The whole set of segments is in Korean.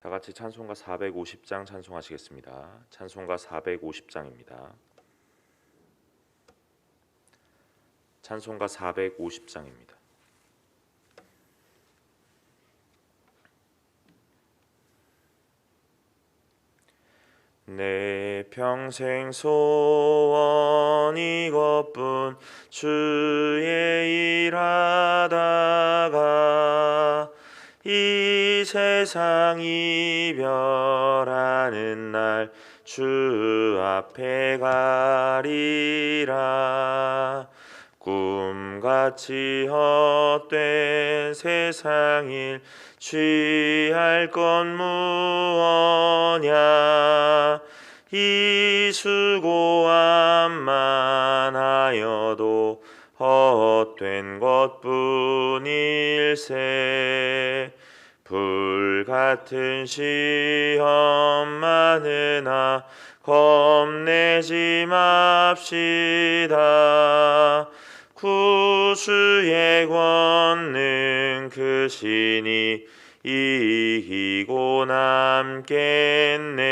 다 같이 찬송가 450장 찬송하시겠습니다. 찬송가 450장입니다. 찬송가 450장입니다. 내 평생 소원 이것뿐 주의 일하다가 이 세상 이별하는 날 주 앞에 가리라. 꿈같이 헛된 세상일 취할 건 무엇냐? 이 수고함만 하여도 헛된 것뿐일세. 불같은 시험 많으나 겁내지 맙시다 구주의 권능 크시니 이기고 남겠네.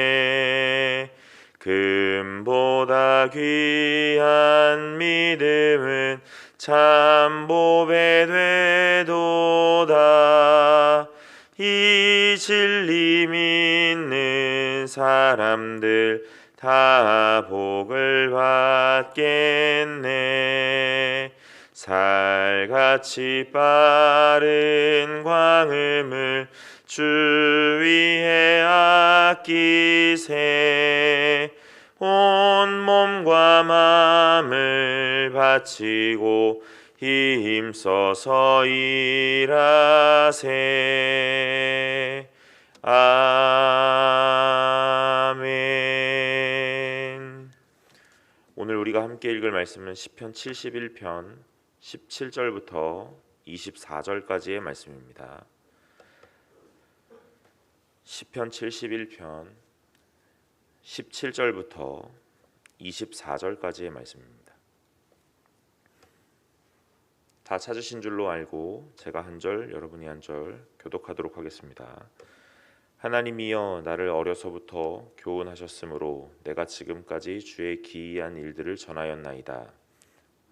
금보다 귀한 믿음은 참 보배 되도다. 이 진리 믿는 사람들 다 복을 받겠네 살같이 빠른 광음을 주 위에 아끼세. 온 몸과 마음을 바치고 힘써서 일하세. 아멘. 오늘 우리가 함께 읽을 말씀은 시편 71편 17절부터 24절까지의 말씀입니다. 시편 71편 17절부터 24절까지의 말씀입니다. 다 찾으신 줄로 알고 제가 한 절, 여러분이 한 절 교독하도록 하겠습니다. 하나님이여 나를 어려서부터 교훈하셨으므로 내가 지금까지 주의 기이한 일들을 전하였나이다.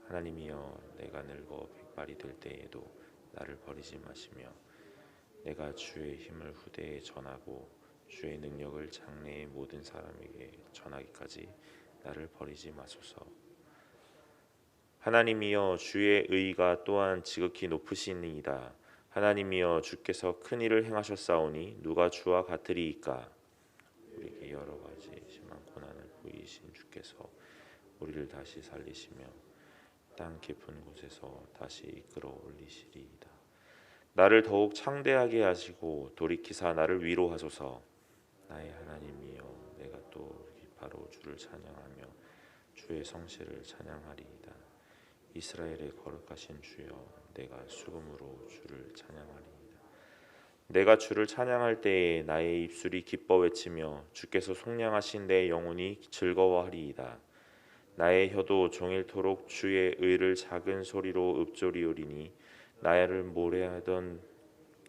하나님이여 내가 늙어 백발이 될 때에도 나를 버리지 마시며 내가 주의 힘을 후대에 전하고 주의 능력을 장래의 모든 사람에게 전하기까지 나를 버리지 마소서. 하나님이여 주의 의가 또한 지극히 높으시니이다. 하나님이여 주께서 큰 일을 행하셨사오니 누가 주와 같으리이까? 우리에게 여러 가지 심한 고난을 보이신 주께서 우리를 다시 살리시며 땅 깊은 곳에서 다시 이끌어 올리시리이다. 나를 더욱 창대하게 하시고 돌이키사 나를 위로하소서. 나의 하나님이여 내가 또 기파로 주를 찬양하며 주의 성실을 찬양하리이다. 이스라엘의 거룩하신 주여 내가 수금으로 주를 찬양하리이다. 내가 주를 찬양할 때에 나의 입술이 기뻐 외치며 주께서 속량하신 내 영혼이 즐거워하리이다. 나의 혀도 종일토록 주의 의를 작은 소리로 읊조리오리니 나를 모래하던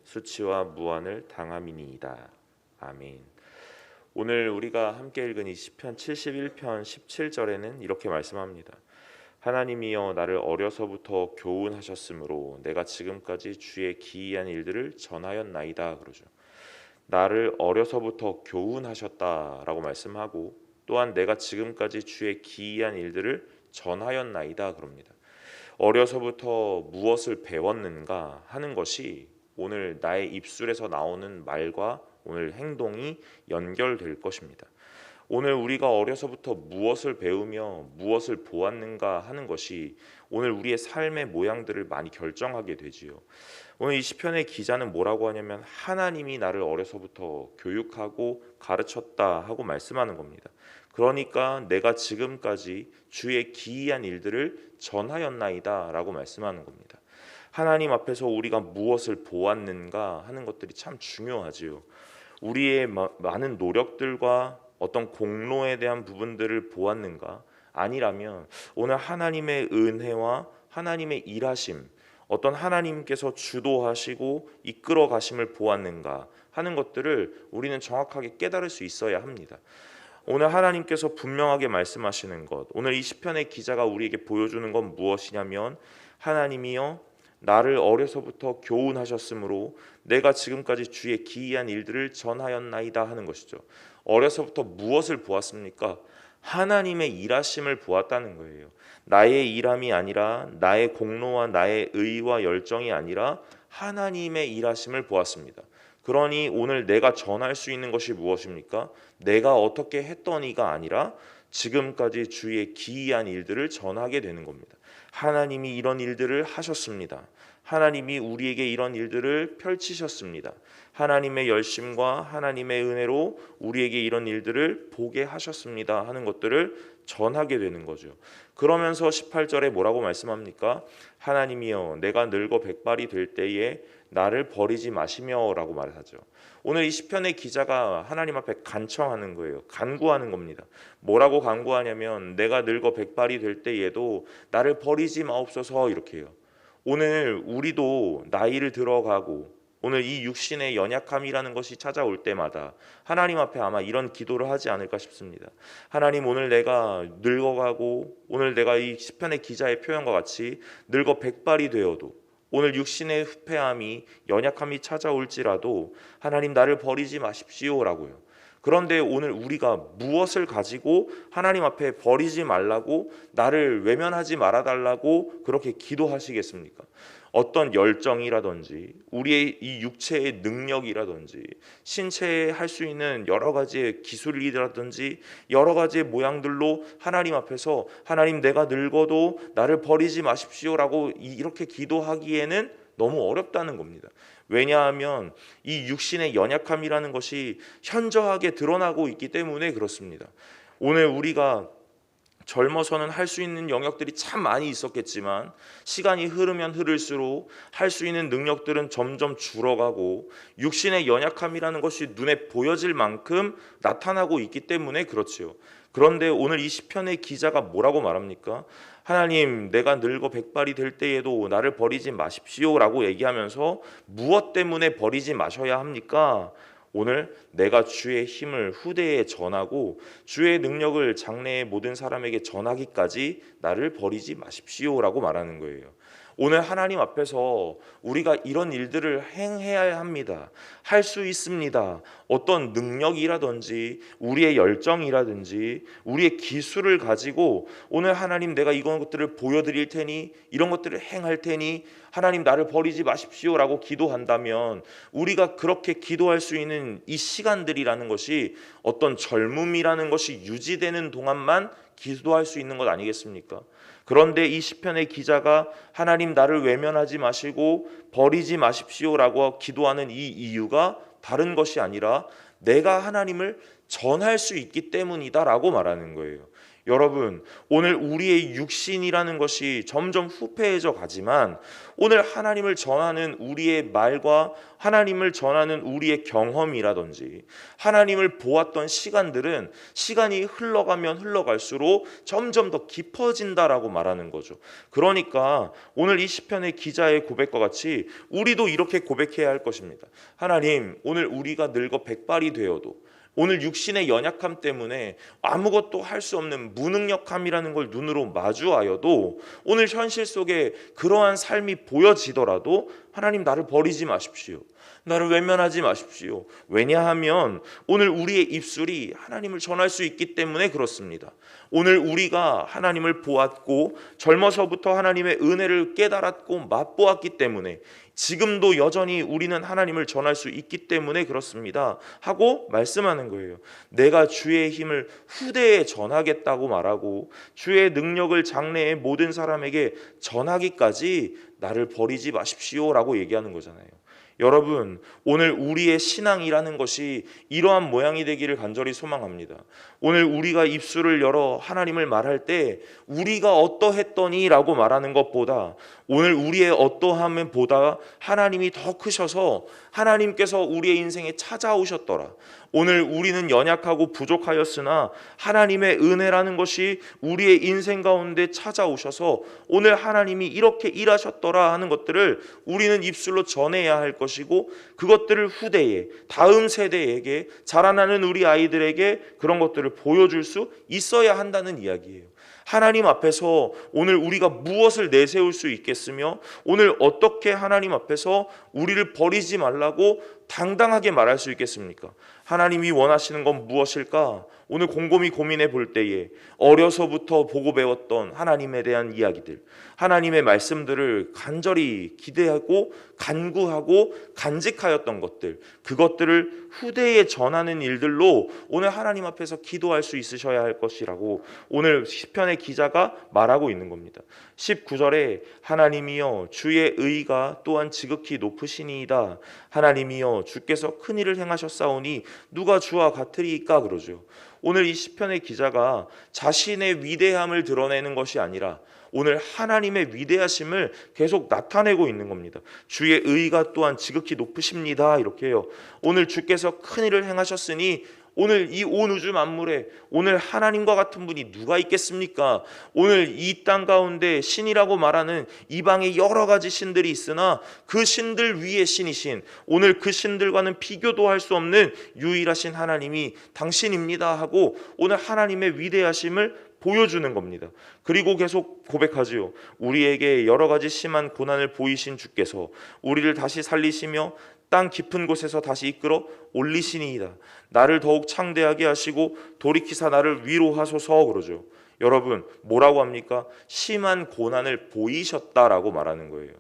수치와 무한을 당함이니이다. 아멘. 오늘 우리가 함께 읽은 이 시편 71편 17절에는 이렇게 말씀합니다. 하나님이여 나를 어려서부터 교훈하셨으므로 내가 지금까지 주의 기이한 일들을 전하였나이다 그러죠. 나를 어려서부터 교훈하셨다라고 말씀하고 또한 내가 지금까지 주의 기이한 일들을 전하였나이다 그럽니다. 어려서부터 무엇을 배웠는가 하는 것이 오늘 나의 입술에서 나오는 말과 오늘 행동이 연결될 것입니다. 오늘 우리가 어려서부터 무엇을 배우며 무엇을 보았는가 하는 것이 오늘 우리의 삶의 모양들을 많이 결정하게 되지요. 오늘 이 시편의 기자는 뭐라고 하냐면 하나님이 나를 어려서부터 교육하고 가르쳤다 하고 말씀하는 겁니다. 그러니까 내가 지금까지 주의 기이한 일들을 전하였나이다라고 말씀하는 겁니다. 하나님 앞에서 우리가 무엇을 보았는가 하는 것들이 참 중요하지요. 우리의 많은 노력들과 어떤 공로에 대한 부분들을 보았는가 아니라면 오늘 하나님의 은혜와 하나님의 일하심 어떤 하나님께서 주도하시고 이끌어 가심을 보았는가 하는 것들을 우리는 정확하게 깨달을 수 있어야 합니다. 오늘 하나님께서 분명하게 말씀하시는 것, 오늘 이 시편의 기자가 우리에게 보여주는 건 무엇이냐면 하나님이여 나를 어려서부터 교훈하셨으므로 내가 지금까지 주의 기이한 일들을 전하였나이다 하는 것이죠. 어려서부터 무엇을 보았습니까? 하나님의 일하심을 보았다는 거예요. 나의 일함이 아니라 나의 공로와 나의 의와 열정이 아니라 하나님의 일하심을 보았습니다. 그러니 오늘 내가 전할 수 있는 것이 무엇입니까? 내가 어떻게 했더니가 아니라 지금까지 주의 기이한 일들을 전하게 되는 겁니다. 하나님이 이런 일들을 하셨습니다. 하나님이 우리에게 이런 일들을 펼치셨습니다. 하나님의 열심과 하나님의 은혜로 우리에게 이런 일들을 보게 하셨습니다. 하는 것들을 전하게 되는 거죠. 그러면서 18절에 뭐라고 말씀합니까? 하나님이여 내가 늙어 백발이 될 때에 나를 버리지 마시며라고 말하죠. 오늘 이 시편의 기자가 하나님 앞에 간청하는 거예요. 간구하는 겁니다. 뭐라고 간구하냐면 내가 늙어 백발이 될 때에도 나를 버리지 마옵소서 이렇게 해요. 오늘 우리도 나이를 들어가고 오늘 이 육신의 연약함이라는 것이 찾아올 때마다 하나님 앞에 아마 이런 기도를 하지 않을까 싶습니다. 하나님 오늘 내가 늙어가고 오늘 내가 이 시편의 기자의 표현과 같이 늙어 백발이 되어도 오늘 육신의 흡해함이 연약함이 찾아올지라도 하나님 나를 버리지 마십시오라고요. 그런데 오늘 우리가 무엇을 가지고 하나님 앞에 버리지 말라고 나를 외면하지 말아 달라고 그렇게 기도하시겠습니까? 어떤 열정이라든지 우리의 이 육체의 능력이라든지 신체에 할 수 있는 여러 가지의 기술이라든지 여러 가지의 모양들로 하나님 앞에서 하나님 내가 늙어도 나를 버리지 마십시오라고 이렇게 기도하기에는 너무 어렵다는 겁니다. 왜냐하면 이 육신의 연약함이라는 것이 현저하게 드러나고 있기 때문에 그렇습니다. 오늘 우리가 젊어서는 할 수 있는 영역들이 참 많이 있었겠지만 시간이 흐르면 흐를수록 할 수 있는 능력들은 점점 줄어가고 육신의 연약함이라는 것이 눈에 보여질 만큼 나타나고 있기 때문에 그렇지요. 그런데 오늘 이 시편의 기자가 뭐라고 말합니까? 하나님, 내가 늙어 백발이 될 때에도 나를 버리지 마십시오라고 얘기하면서 무엇 때문에 버리지 마셔야 합니까? 오늘 내가 주의 힘을 후대에 전하고 주의 능력을 장래의 모든 사람에게 전하기까지 나를 버리지 마십시오라고 말하는 거예요. 오늘 하나님 앞에서 우리가 이런 일들을 행해야 합니다. 할 수 있습니다. 어떤 능력이라든지 우리의 열정이라든지 우리의 기술을 가지고 오늘 하나님 내가 이런 것들을 보여드릴 테니 이런 것들을 행할 테니 하나님 나를 버리지 마십시오라고 기도한다면 우리가 그렇게 기도할 수 있는 이 시간들이라는 것이 어떤 젊음이라는 것이 유지되는 동안만 기도할 수 있는 것 아니겠습니까? 그런데 이 시편의 기자가 하나님 나를 외면하지 마시고 버리지 마십시오라고 기도하는 이 이유가 다른 것이 아니라 내가 하나님을 전할 수 있기 때문이다라고 말하는 거예요. 여러분, 오늘 우리의 육신이라는 것이 점점 후패해져 가지만 오늘 하나님을 전하는 우리의 말과 하나님을 전하는 우리의 경험이라든지 하나님을 보았던 시간들은 시간이 흘러가면 흘러갈수록 점점 더 깊어진다라고 말하는 거죠. 그러니까 오늘 이 시편의 기자의 고백과 같이 우리도 이렇게 고백해야 할 것입니다. 하나님, 오늘 우리가 늙어 백발이 되어도 오늘 육신의 연약함 때문에 아무것도 할 수 없는 무능력함이라는 걸 눈으로 마주하여도 오늘 현실 속에 그러한 삶이 보여지더라도 하나님 나를 버리지 마십시오. 나를 외면하지 마십시오. 왜냐하면 오늘 우리의 입술이 하나님을 전할 수 있기 때문에 그렇습니다. 오늘 우리가 하나님을 보았고 젊어서부터 하나님의 은혜를 깨달았고 맛보았기 때문에 지금도 여전히 우리는 하나님을 전할 수 있기 때문에 그렇습니다. 하고 말씀하는 거예요. 내가 주의 힘을 후대에 전하겠다고 말하고 주의 능력을 장래의 모든 사람에게 전하기까지 나를 버리지 마십시오라고 얘기하는 거잖아요. 여러분, 오늘 우리의 신앙이라는 것이 이러한 모양이 되기를 간절히 소망합니다. 오늘 우리가 입술을 열어 하나님을 말할 때 우리가 어떠했더니라고 말하는 것보다 오늘 우리의 어떠함보다 하나님이 더 크셔서 하나님께서 우리의 인생에 찾아오셨더라. 오늘 우리는 연약하고 부족하였으나 하나님의 은혜라는 것이 우리의 인생 가운데 찾아오셔서 오늘 하나님이 이렇게 일하셨더라 하는 것들을 우리는 입술로 전해야 할 것이고 그것들을 후대에 다음 세대에게 자라나는 우리 아이들에게 그런 것들을 보여줄 수 있어야 한다는 이야기예요. 하나님 앞에서 오늘 우리가 무엇을 내세울 수 있겠으며 오늘 어떻게 하나님 앞에서 우리를 버리지 말라고 당당하게 말할 수 있겠습니까? 하나님이 원하시는 건 무엇일까? 오늘 곰곰이 고민해 볼 때에 어려서부터 보고 배웠던 하나님에 대한 이야기들, 하나님의 말씀들을 간절히 기대하고 간구하고 간직하였던 것들, 그것들을 후대에 전하는 일들로 오늘 하나님 앞에서 기도할 수 있으셔야 할 것이라고 오늘 시편의 기자가 말하고 있는 겁니다. 19절에 하나님이여 주의 의가 또한 지극히 높으시니이다. 하나님이여 주께서 큰 일을 행하셨사오니 누가 주와 같으리이까 그러죠. 오늘 이 시편의 기자가 자신의 위대함을 드러내는 것이 아니라 오늘 하나님의 위대하심을 계속 나타내고 있는 겁니다. 주의 의가 또한 지극히 높으십니다. 이렇게 해요. 오늘 주께서 큰 일을 행하셨으니 오늘 이 온 우주 만물에 오늘 하나님과 같은 분이 누가 있겠습니까? 오늘 이 땅 가운데 신이라고 말하는 이방의 여러 가지 신들이 있으나 그 신들 위에 신이신 오늘 그 신들과는 비교도 할 수 없는 유일하신 하나님이 당신입니다 하고 오늘 하나님의 위대하심을 보여주는 겁니다. 그리고 계속 고백하지요. 우리에게 여러 가지 심한 고난을 보이신 주께서 우리를 다시 살리시며 땅 깊은 곳에서 다시 이끌어 올리시니이다. 나를 더욱 창대하게 하시고 돌이키사 나를 위로하소서 그러죠. 여러분 뭐라고 합니까? 심한 고난을 보이셨다라고 말하는 거예요.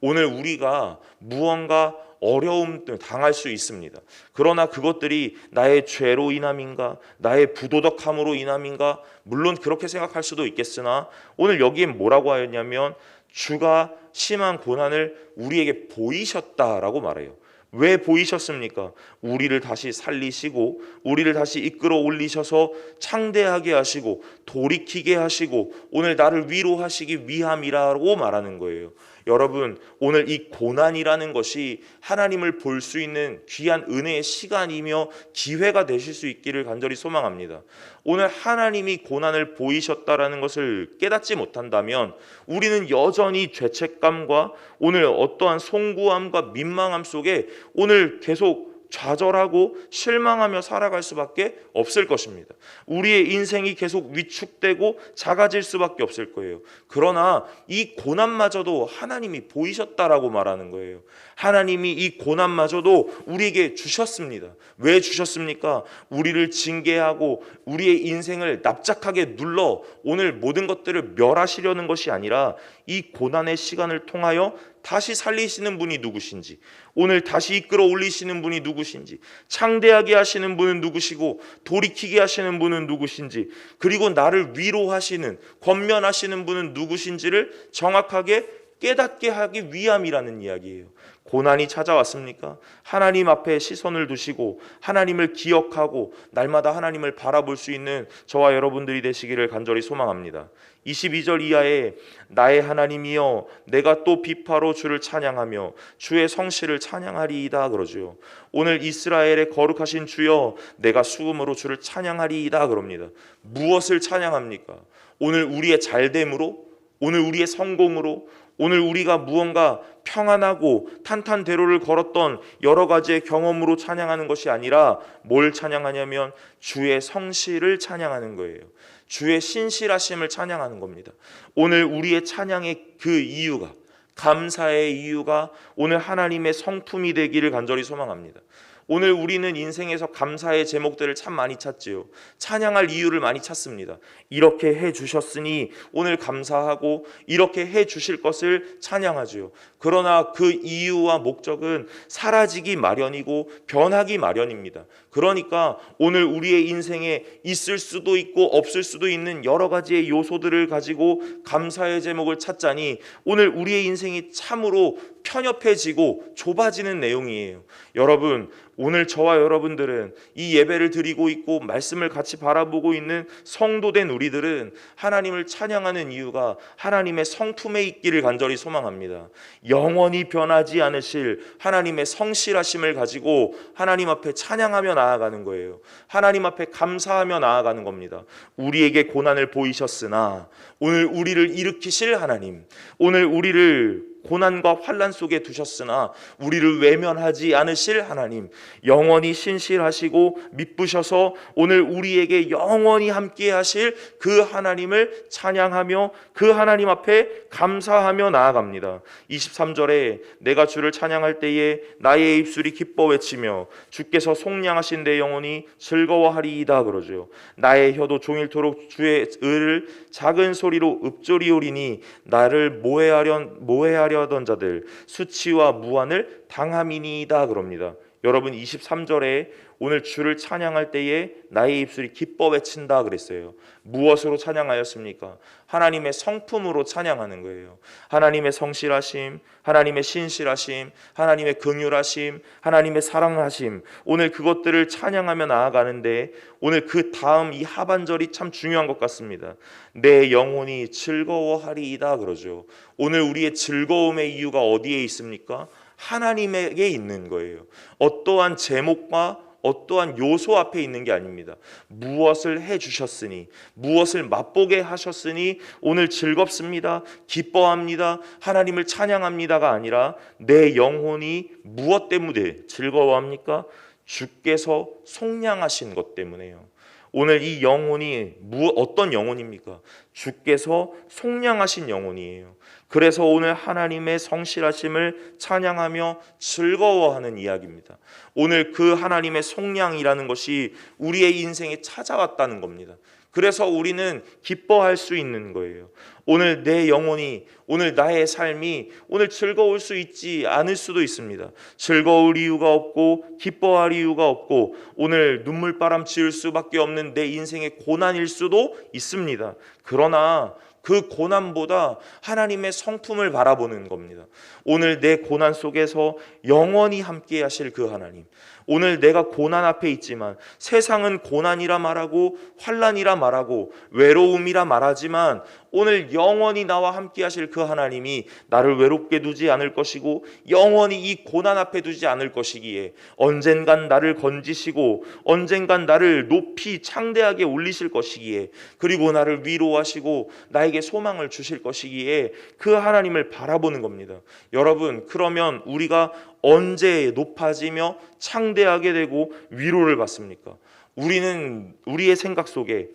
오늘 우리가 무언가 어려움 당할 수 있습니다. 그러나 그것들이 나의 죄로 인함인가, 나의 부도덕함으로 인함인가, 물론 그렇게 생각할 수도 있겠으나 오늘 여기엔 뭐라고 하였냐면 주가 심한 고난을 우리에게 보이셨다라고 말해요. 왜 보이셨습니까? 우리를 다시 살리시고 우리를 다시 이끌어 올리셔서 창대하게 하시고 돌이키게 하시고 오늘 나를 위로하시기 위함이라고 말하는 거예요. 여러분 오늘 이 고난이라는 것이 하나님을 볼 수 있는 귀한 은혜의 시간이며 기회가 되실 수 있기를 간절히 소망합니다. 오늘 하나님이 고난을 보이셨다라는 것을 깨닫지 못한다면 우리는 여전히 죄책감과 오늘 어떠한 송구함과 민망함 속에 오늘 계속 좌절하고 실망하며 살아갈 수밖에 없을 것입니다. 우리의 인생이 계속 위축되고 작아질 수밖에 없을 거예요. 그러나 이 고난마저도 하나님이 보이셨다라고 말하는 거예요. 하나님이 이 고난마저도 우리에게 주셨습니다. 왜 주셨습니까? 우리를 징계하고 우리의 인생을 납작하게 눌러 오늘 모든 것들을 멸하시려는 것이 아니라 이 고난의 시간을 통하여 다시 살리시는 분이 누구신지, 오늘 다시 이끌어 올리시는 분이 누구신지, 창대하게 하시는 분은 누구시고, 돌이키게 하시는 분은 누구신지, 그리고 나를 위로하시는, 권면하시는 분은 누구신지를 정확하게 깨닫게 하기 위함이라는 이야기예요. 고난이 찾아왔습니까? 하나님 앞에 시선을 두시고 하나님을 기억하고 날마다 하나님을 바라볼 수 있는 저와 여러분들이 되시기를 간절히 소망합니다. 22절 이하에 나의 하나님이여 내가 또 비파로 주를 찬양하며 주의 성실을 찬양하리이다 그러죠. 오늘 이스라엘의 거룩하신 주여 내가 수금으로 주를 찬양하리이다 그럽니다. 무엇을 찬양합니까? 오늘 우리의 잘됨으로 오늘 우리의 성공으로 오늘 우리가 무언가 평안하고 탄탄대로를 걸었던 여러 가지의 경험으로 찬양하는 것이 아니라 뭘 찬양하냐면 주의 성실을 찬양하는 거예요. 주의 신실하심을 찬양하는 겁니다. 오늘 우리의 찬양의 그 이유가 감사의 이유가 오늘 하나님의 성품이 되기를 간절히 소망합니다. 오늘 우리는 인생에서 감사의 제목들을 참 많이 찾지요. 찬양할 이유를 많이 찾습니다. 이렇게 해 주셨으니 오늘 감사하고 이렇게 해 주실 것을 찬양하지요. 그러나 그 이유와 목적은 사라지기 마련이고 변하기 마련입니다. 그러니까 오늘 우리의 인생에 있을 수도 있고 없을 수도 있는 여러 가지의 요소들을 가지고 감사의 제목을 찾자니 오늘 우리의 인생이 참으로 편협해지고 좁아지는 내용이에요. 여러분, 오늘 저와 여러분들은 이 예배를 드리고 있고 말씀을 같이 바라보고 있는 성도된 우리들은 하나님을 찬양하는 이유가 하나님의 성품에 있기를 간절히 소망합니다. 영원히 변하지 않으실 하나님의 성실하심을 가지고 하나님 앞에 찬양하며 나아가는 거예요. 하나님 앞에 감사하며 나아가는 겁니다. 우리에게 고난을 보이셨으나 오늘 우리를 일으키실 하나님, 오늘 우리를 고난과 환란 속에 두셨으나 우리를 외면하지 않으실 하나님 영원히 신실하시고 믿부셔서 오늘 우리에게 영원히 함께 하실 그 하나님을 찬양하며 그 하나님 앞에 감사하며 나아갑니다. 23절에 내가 주를 찬양할 때에 나의 입술이 기뻐 외치며 주께서 속량하신 내 영혼이 즐거워하리이다 그러죠. 나의 혀도 종일토록 주의 의를 작은 소리로 읊조리오리니 나를 모해하려 모해하 려 하던 자들 수치와 무한을 당함이니이다 그럽니다. 여러분 23절에 오늘 주를 찬양할 때에 나의 입술이 기뻐 외친다 그랬어요. 무엇으로 찬양하였습니까? 하나님의 성품으로 찬양하는 거예요. 하나님의 성실하심, 하나님의 신실하심, 하나님의 긍휼하심, 하나님의 사랑하심. 오늘 그것들을 찬양하며 나아가는데 오늘 그 다음 이 하반절이 참 중요한 것 같습니다. 내 영혼이 즐거워하리이다 그러죠. 오늘 우리의 즐거움의 이유가 어디에 있습니까? 하나님에게 있는 거예요. 어떠한 제목과 어떠한 요소 앞에 있는 게 아닙니다. 무엇을 해 주셨으니, 무엇을 맛보게 하셨으니 오늘 즐겁습니다. 기뻐합니다. 하나님을 찬양합니다가 아니라 내 영혼이 무엇 때문에 즐거워합니까? 주께서 속량하신 것 때문에요. 오늘 이 영혼이 무 어떤 영혼입니까? 주께서 속량하신 영혼이에요. 그래서 오늘 하나님의 성실하심을 찬양하며 즐거워하는 이야기입니다. 오늘 그 하나님의 속량이라는 것이 우리의 인생에 찾아왔다는 겁니다. 그래서 우리는 기뻐할 수 있는 거예요. 오늘 내 영혼이 오늘 나의 삶이 오늘 즐거울 수 있지 않을 수도 있습니다. 즐거울 이유가 없고 기뻐할 이유가 없고 오늘 눈물바람 지을 수밖에 없는 내 인생의 고난일 수도 있습니다. 그러나 그 고난보다 하나님의 성품을 바라보는 겁니다. 오늘 내 고난 속에서 영원히 함께 하실 그 하나님. 오늘 내가 고난 앞에 있지만 세상은 고난이라 말하고 환란이라 말하고 외로움이라 말하지만 오늘 영원히 나와 함께 하실 그 하나님이 나를 외롭게 두지 않을 것이고 영원히 이 고난 앞에 두지 않을 것이기에 언젠간 나를 건지시고 언젠간 나를 높이 창대하게 올리실 것이기에 그리고 나를 위로하시고 나에게 소망을 주실 것이기에 그 하나님을 바라보는 겁니다. 여러분 그러면 우리가 언제 높아지며 창대하게 되고 위로를 받습니까? 우리는 우리의 생각 속에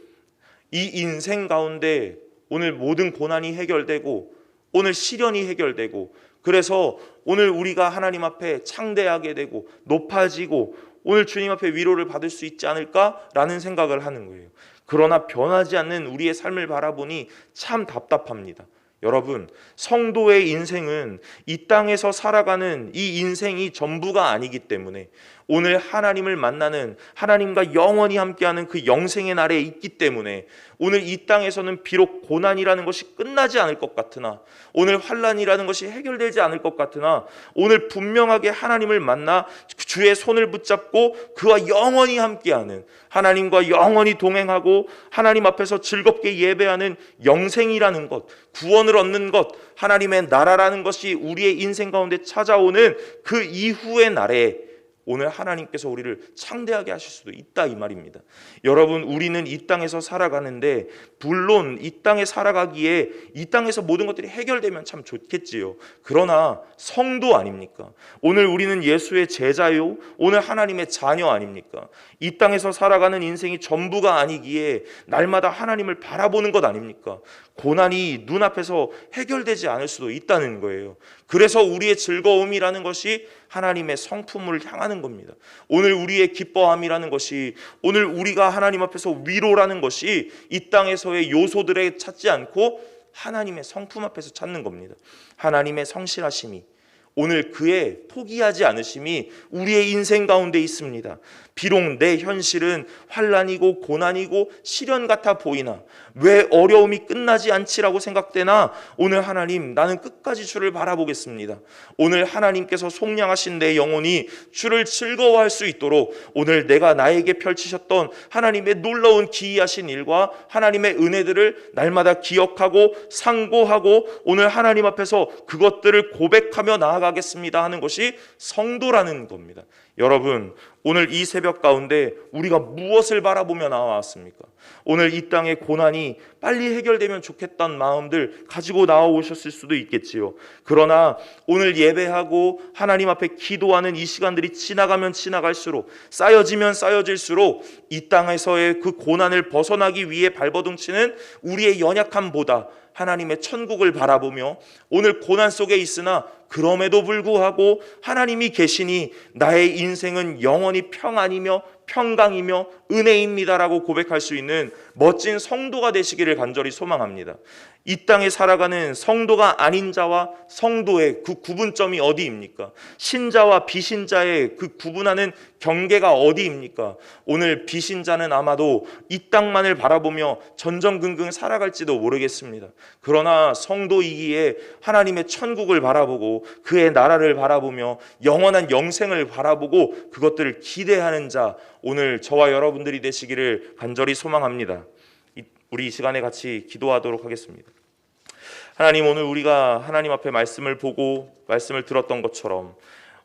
이 인생 가운데 오늘 모든 고난이 해결되고 오늘 시련이 해결되고 그래서 오늘 우리가 하나님 앞에 창대하게 되고 높아지고 오늘 주님 앞에 위로를 받을 수 있지 않을까라는 생각을 하는 거예요. 그러나 변하지 않는 우리의 삶을 바라보니 참 답답합니다. 여러분, 성도의 인생은 이 땅에서 살아가는 이 인생이 전부가 아니기 때문에 오늘 하나님을 만나는 하나님과 영원히 함께하는 그 영생의 날에 있기 때문에 오늘 이 땅에서는 비록 고난이라는 것이 끝나지 않을 것 같으나 오늘 환란이라는 것이 해결되지 않을 것 같으나 오늘 분명하게 하나님을 만나 주의 손을 붙잡고 그와 영원히 함께하는 하나님과 영원히 동행하고 하나님 앞에서 즐겁게 예배하는 영생이라는 것, 구원을 얻는 것, 하나님의 나라라는 것이 우리의 인생 가운데 찾아오는 그 이후의 날에 오늘 하나님께서 우리를 창대하게 하실 수도 있다 이 말입니다. 여러분 우리는 이 땅에서 살아가는데 물론 이 땅에 살아가기에 이 땅에서 모든 것들이 해결되면 참 좋겠지요. 그러나 성도 아닙니까? 오늘 우리는 예수의 제자요. 오늘 하나님의 자녀 아닙니까? 이 땅에서 살아가는 인생이 전부가 아니기에 날마다 하나님을 바라보는 것 아닙니까? 고난이 눈앞에서 해결되지 않을 수도 있다는 거예요. 그래서 우리의 즐거움이라는 것이 하나님의 성품을 향하는 겁니다. 오늘 우리의 기뻐함이라는 것이 오늘 우리가 하나님 앞에서 위로라는 것이 이 땅에서의 요소들에 찾지 않고 하나님의 성품 앞에서 찾는 겁니다. 하나님의 성실하심이 오늘 그의 포기하지 않으심이 우리의 인생 가운데 있습니다. 비록 내 현실은 환란이고 고난이고 시련 같아 보이나 왜 어려움이 끝나지 않지라고 생각되나 오늘 하나님 나는 끝까지 주를 바라보겠습니다. 오늘 하나님께서 속량하신 내 영혼이 주를 즐거워할 수 있도록 오늘 내가 나에게 펼치셨던 하나님의 놀라운 기이하신 일과 하나님의 은혜들을 날마다 기억하고 상고하고 오늘 하나님 앞에서 그것들을 고백하며 나아가겠습니다 하는 것이 성도라는 겁니다. 여러분, 오늘 이 새벽 가운데 우리가 무엇을 바라보며 나와왔습니까? 오늘 이 땅의 고난이 빨리 해결되면 좋겠다는 마음들 가지고 나와오셨을 수도 있겠지요. 그러나 오늘 예배하고 하나님 앞에 기도하는 이 시간들이 지나가면 지나갈수록 쌓여지면 쌓여질수록 이 땅에서의 그 고난을 벗어나기 위해 발버둥 치는 우리의 연약함보다 하나님의 천국을 바라보며 오늘 고난 속에 있으나 그럼에도 불구하고 하나님이 계시니 나의 인생은 영원히 평안이며 평강이며 은혜입니다라고 고백할 수 있는 멋진 성도가 되시기를 간절히 소망합니다. 이 땅에 살아가는 성도가 아닌 자와 성도의 그 구분점이 어디입니까? 신자와 비신자의 그 구분하는 경계가 어디입니까? 오늘 비신자는 아마도 이 땅만을 바라보며 전전긍긍 살아갈지도 모르겠습니다. 그러나 성도이기에 하나님의 천국을 바라보고 그의 나라를 바라보며 영원한 영생을 바라보고 그것들을 기대하는 자 오늘 저와 여러분들이 되시기를 간절히 소망합니다. 이- 우리 이 시간에 같이 기도하도록 하겠습니다. 하나님 오늘 우리가 하나님 앞에 말씀을 보고 말씀을 들었던 것처럼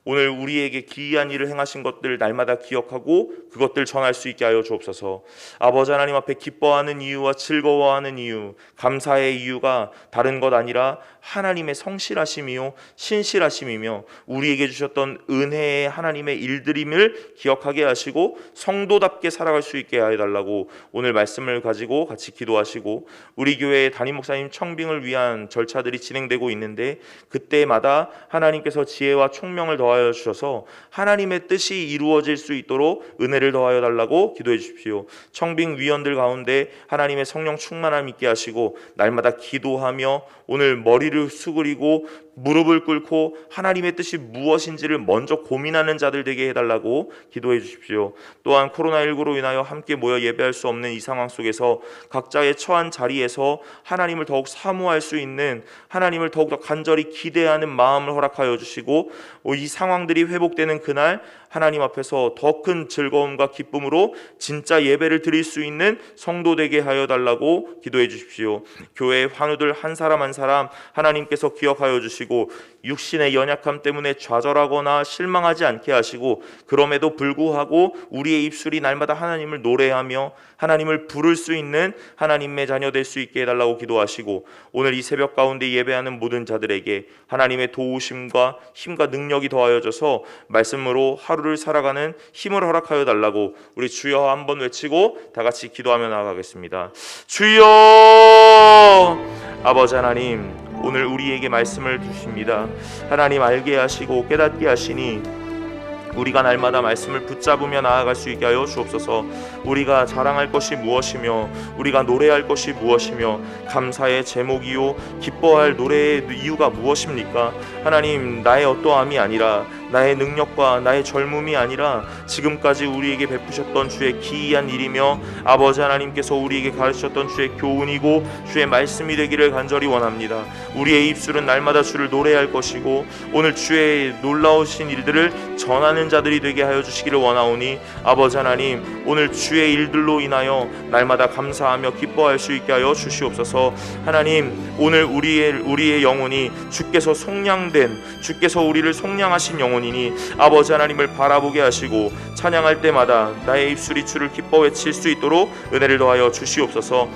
오늘 우리에게 기이한 일을 행하신 것들 날마다 기억하고 그것들 전할 수 있게 하여 주옵소서. 아버지 하나님 앞에 기뻐하는 이유와 즐거워하는 이유, 감사의 이유가 다른 것 아니라 하나님의 성실하심이요 신실하심이며 우리에게 주셨던 은혜의 하나님의 일들임을 기억하게 하시고 성도답게 살아갈 수 있게 하여 달라고 오늘 말씀을 가지고 같이 기도하시고 우리 교회의 담임 목사님 청빙을 위한 절차들이 진행되고 있는데 그때마다 하나님께서 지혜와 총명을 더하여 주셔서 하나님의 뜻이 이루어질 수 있도록 은혜를 더하여 달라고 기도해 주십시오. 청빙 위원들 가운데 하나님의 성령 충만함 있게 하시고 날마다 기도하며 오늘 머리를 수그리고 무릎을 꿇고 하나님의 뜻이 무엇인지를 먼저 고민하는 자들 되게 해달라고 기도해 주십시오. 또한 코로나19로 인하여 함께 모여 예배할 수 없는 이 상황 속에서 각자의 처한 자리에서 하나님을 더욱 사모할 수 있는 하나님을 더욱더 간절히 기대하는 마음을 허락하여 주시고 이 상황들이 회복되는 그날 하나님 앞에서 더 큰 즐거움과 기쁨으로 진짜 예배를 드릴 수 있는 성도 되게 하여 달라고 기도해 주십시오. 교회 환우들 한 사람 한 사람 하나님께서 기억하여 주시고 육신의 연약함 때문에 좌절하거나 실망하지 않게 하시고 그럼에도 불구하고 우리의 입술이 날마다 하나님을 노래하며 하나님을 부를 수 있는 하나님의 자녀 될 수 있게 해달라고 기도하시고 오늘 이 새벽 가운데 예배하는 모든 자들에게 하나님의 도우심과 힘과 능력이 더하여져서 말씀으로 하루 를 살아가는 힘을 허락하여 달라고 우리 주여 한번 외치고 다 같이 기도하며 나아가겠습니다. 주여 아버지 하나님 오늘 우리에게 말씀을 주십니다. 하나님 알게 하시고 깨닫게 하시니 우리가 날마다 말씀을 붙잡으며 나아갈 수 있게 하여 주옵소서. 우리가 자랑할 것이 무엇이며 우리가 노래할 것이 무엇이며 감사의 제목이요 기뻐할 노래의 이유가 무엇입니까? 하나님 나의 어떠함이 아니라 나의 능력과 나의 젊음이 아니라 지금까지 우리에게 베푸셨던 주의 기이한 일이며 아버지 하나님께서 우리에게 가르치셨던 주의 교훈이고 주의 말씀이 되기를 간절히 원합니다. 우리의 입술은 날마다 주를 노래할 것이고 오늘 주의 놀라우신 일들을 전하는 자들이 되게 하여 주시기를 원하오니 아버지 하나님 오늘 주의 일들로 인하여 날마다 감사하며 기뻐할 수 있게 하여 주시옵소서. 하나님 오늘 우리의 우리의 영혼이 주께서 속량된 주께서 우리를 속량하신 영혼 이니 아버지 하나님을 바라보게 하시고 찬양할 때마다 나의 입술이 주를 기뻐 외칠 수 있도록 은혜를 더하여 주시옵소서.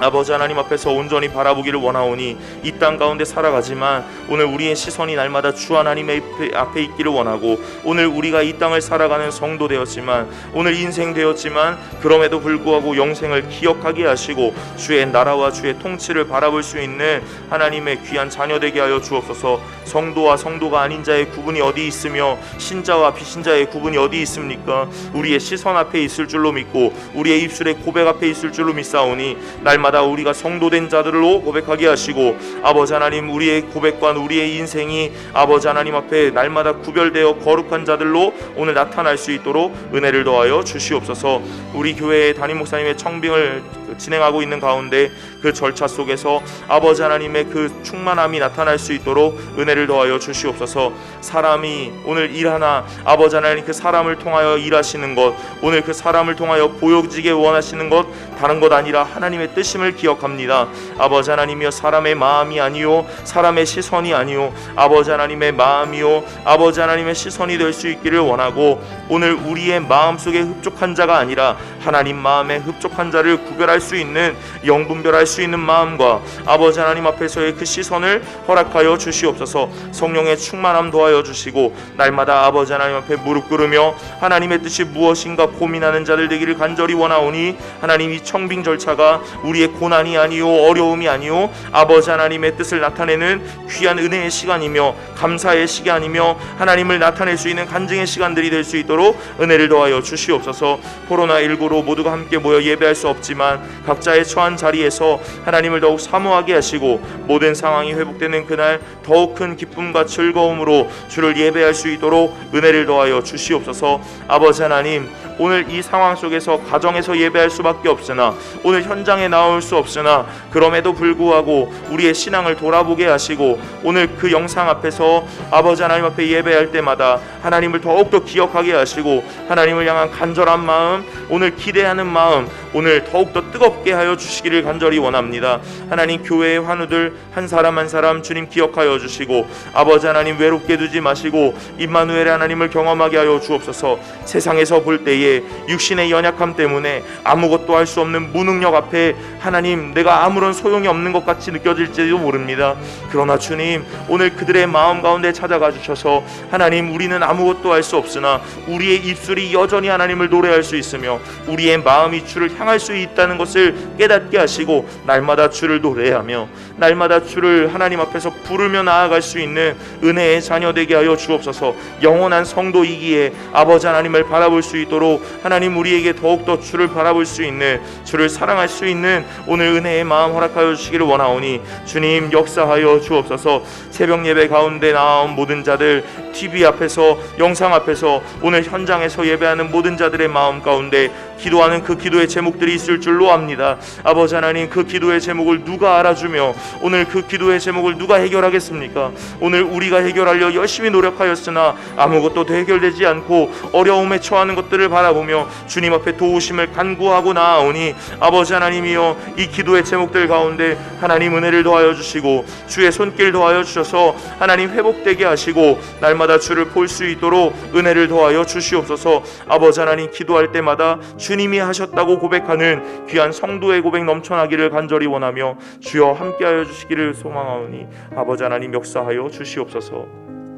아버지 하나님 앞에서 온전히 바라보기를 원하오니 이 땅 가운데 살아가지만 오늘 우리의 시선이 날마다 주 하나님의 앞에- 있기를 원하고 오늘 우리가 이 땅을 살아가는 성도 되었지만 오늘 인생 되었지만 그럼에도 불구하고 영생을 기억하게 하시고 주의 나라와 주의 통치를 바라볼 수 있는 하나님의 귀한 자녀 되게 하여 주옵소서. 성도와 성도가 아닌 자의 구분이 어디 있으며 신자와 비신자의 구분이 어디 있습니까? 우리의 시선 앞에 있을 줄로 믿고 우리의 입술의 고백 앞에 있을 줄로 믿사오니 날마다 날마다 우리가 성도된 자들로 고백하게 하시고 아버지 하나님 우리의 고백과 우리의 인생이 아버지 하나님 앞에 날마다 구별되어 거룩한 자들로 오늘 나타날 수 있도록 은혜를 더하여 주시옵소서. 우리 교회의 담임 목사님의 청빙을 진행하고 있는 가운데 그 절차 속에서 아버지 하나님의 그 충만함이 나타날 수 있도록 은혜를 더하여 주시옵소서. 사람이 오늘 일하나 아버지 하나님 그 사람을 통하여 일하시는 것 오늘 그 사람을 통하여 보여지게 원하시는 것 다른 것 아니라 하나님의 뜻임을 기억합니다. 아버지 하나님이여 사람의 마음이 아니요 사람의 시선이 아니요 아버지 하나님의 마음이요 아버지 하나님의 시선이 될 수 있기를 원하고 오늘 우리의 마음속에 흡족한 자가 아니라 하나님 마음에 흡족한 자를 구별할 수 있는 영분별할 수 있는 마음과 아버지 하나님 앞에서의 그 시선을 허락하여 주시옵소서 성령의 충만함 도하여 주시고 날마다 아버지 하나님 앞에 무릎 꿇으며 하나님의 뜻이 무엇인가 고민하는 자들 되기를 간절히 원하오니 하나님 이 청빙 절차가 우리의 고난이 아니요 어려움이 아니요 아버지 하나님의 뜻을 나타내는 귀한 은혜의 시간이며 감사의 시간이며 하나님을 나타낼 수 있는 간증의 시간들이 될 수 있도록 은혜를 더하여 주시옵소서. 코로나19로 모두가 함께 모여 예배할 수 없지만 각자의 처한 자리에서 하나님을 더욱 사모하게 하시고 모든 상황이 회복되는 그날 더욱 큰 기쁨과 즐거움으로 주를 예배할 수 있도록 은혜를 더하여 주시옵소서. 아버지 하나님 오늘 이 상황 속에서 가정에서 예배할 수밖에 없으나 오늘 현장에 나올 수 없으나 그럼에도 불구하고 우리의 신앙을 돌아보게 하시고 오늘 그 영상 앞에서 아버지 하나님 앞에 예배할 때마다 하나님을 더욱더 기억하게 하시고 하나님을 향한 간절한 마음 오늘 기대하는 마음 오늘 더욱더 뜨겁게 하여 주시기를 간절히 원합니다 하나님 교회의 환우들 한 사람 한 사람 주님 기억하여 주시고 아버지 하나님 외롭게 두지 마시고 임마누엘의 하나님을 경험하게 하여 주옵소서 세상에서 볼 때에 육신의 연약함 때문에 아무것도 할 수 없는 무능력 앞에 하나님 내가 아무런 소용이 없는 것 같이 느껴질지도 모릅니다. 그러나 주님 오늘 그들의 마음 가운데 찾아가 주셔서 하나님 우리는 아무것도 할 수 없으나 우리의 입술이 여전히 하나님을 노래할 수 있으며 우리의 마음이 주를 향할 수 있다는 것을 깨닫게 하시고 날마다 주를 노래하며 날마다 주를 하나님 앞에서 부르며 나아갈 수 있는 은혜의 자녀 되게 하여 주옵소서 영원한 성도이기에 아버지 하나님을 바라볼 수 있도록 하나님 우리에게 더욱더 주를 바라볼 수 있는 주를 사랑할 수 있는 오늘 은혜의 마음 허락하여 주시기를 원하오니 주님 역사하여 주옵소서 새벽 예배 가운데 나온 모든 자들 TV 앞에서 영상 앞에서 오늘 현장에서 예배하는 모든 자들의 마음 가운데 기도하는 그 기도의 제목들이 있을 줄로 압니다. 아버지 하나님 그 기도의 제목을 누가 알아주며 오늘 그 기도의 제목을 누가 해결하겠습니까? 오늘 우리가 해결하려 열심히 노력하였으나 아무것도 해결되지 않고 어려움에 처하는 것들을 바라보며 주님 앞에 도우심을 간구하고 나아오니 아버지 하나님이여 이 기도의 제목들 가운데 하나님 은혜를 더하여 주시고 주의 손길 더하여 주셔서 하나님 회복되게 하시고 날마다 주를 볼 수 있도록 은혜를 더하여 주시옵소서 아버지 하나님 기도할 때마다 주님이 하셨다고 고백하는 귀한 성도의 고백 넘쳐나기를 간절히 원하며 주여 함께 주시기를 소망하오니 아버지 하나님 역사하여 주시옵소서